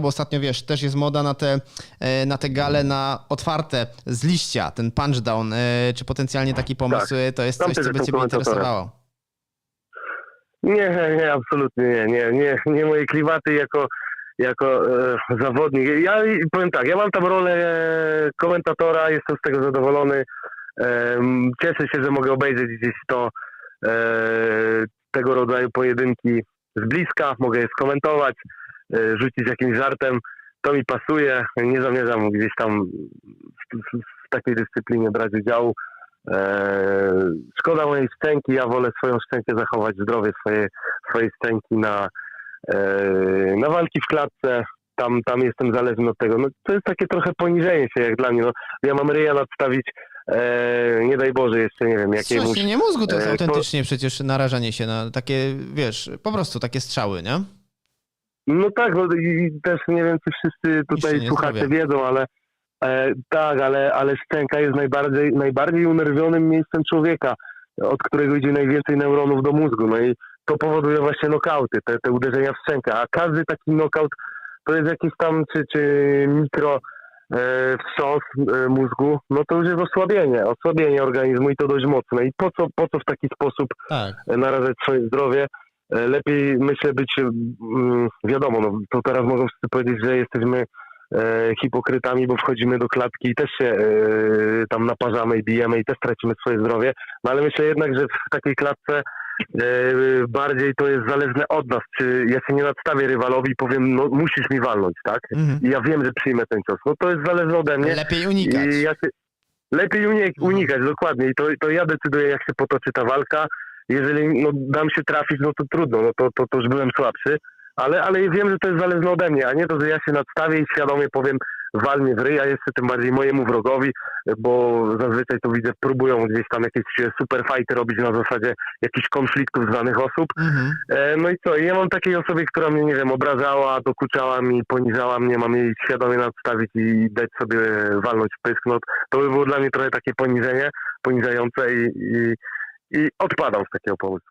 Bo ostatnio, wiesz, też jest moda na te, e, na te gale na otwarte z liścia, ten punchdown. E, Czy potencjalnie taki pomysł Tak. to jest Tam coś, co by ciebie interesowało? Nie, nie, absolutnie nie, nie, nie, nie moje kliwaty jako, jako e, zawodnik. Ja powiem tak, ja mam tam rolę e, komentatora, jestem z tego zadowolony. E, cieszę się, że mogę obejrzeć gdzieś to e, tego rodzaju pojedynki z bliska, mogę je skomentować, rzucić jakimś żartem. To mi pasuje, nie zamierzam gdzieś tam w, w, w takiej dyscyplinie brać udziału. E, szkoda mojej szczęki, ja wolę swoją szczękę zachować, zdrowie swoje, swojej szczęki na, e, na walki w klatce. Tam, tam jestem zależny od tego. No, to jest takie trochę poniżenie się jak dla mnie. No, ja mam ryja nadstawić, e, nie daj Boże, jeszcze nie wiem, jakiemuś... Wstrząśnienie mózgu to jest e, to- autentycznie przecież narażanie się na takie, wiesz, po prostu takie strzały, nie? No tak, no i też nie wiem, czy wszyscy tutaj słuchacze wiedzą, ale e, tak, ale, ale szczęka jest najbardziej, najbardziej unerwionym miejscem człowieka, od którego idzie najwięcej neuronów do mózgu. No i to powoduje właśnie nokauty, te, te uderzenia w szczękę. A każdy taki nokaut to jest jakiś tam, czy, czy mikro e, wstrząs e, mózgu, no to już jest osłabienie, osłabienie organizmu i to dość mocne. I po co, po co w taki sposób Tak. narażać swoje zdrowie. E, Lepiej myślę być, mm, wiadomo, no, to teraz mogą wszyscy powiedzieć, że jesteśmy e, hipokrytami, bo wchodzimy do klatki i też się e, tam naparzamy i bijemy i też tracimy swoje zdrowie. No ale myślę jednak, że w takiej klatce e, bardziej to jest zależne od nas. Czy ja się nie nadstawię rywalowi i powiem, no musisz mi walnąć, tak? Mhm. I ja wiem, że przyjmę ten cios. No to jest zależne ode mnie. Lepiej unikać. I ja się, lepiej unik, Mhm. unikać, dokładnie. I to, to ja decyduję, jak się potoczy ta walka. Jeżeli no, dam się trafić, no to trudno, no to, to, to już byłem słabszy. Ale, ale wiem, że to jest zależne ode mnie, a nie to, że ja się nadstawię i świadomie powiem wal mnie w ryj, a jeszcze tym bardziej mojemu wrogowi, bo zazwyczaj to widzę, próbują gdzieś tam jakieś super fighty robić na zasadzie jakichś konfliktów znanych osób. Mhm. E, No i co, ja mam takiej osobie, która mnie, nie wiem, obrażała, dokuczała mi, poniżała mnie, mam jej świadomie nadstawić i dać sobie walnąć w pysk, no to by było dla mnie trochę takie poniżenie, poniżające i, i, i odpadam z takiego pomysłu.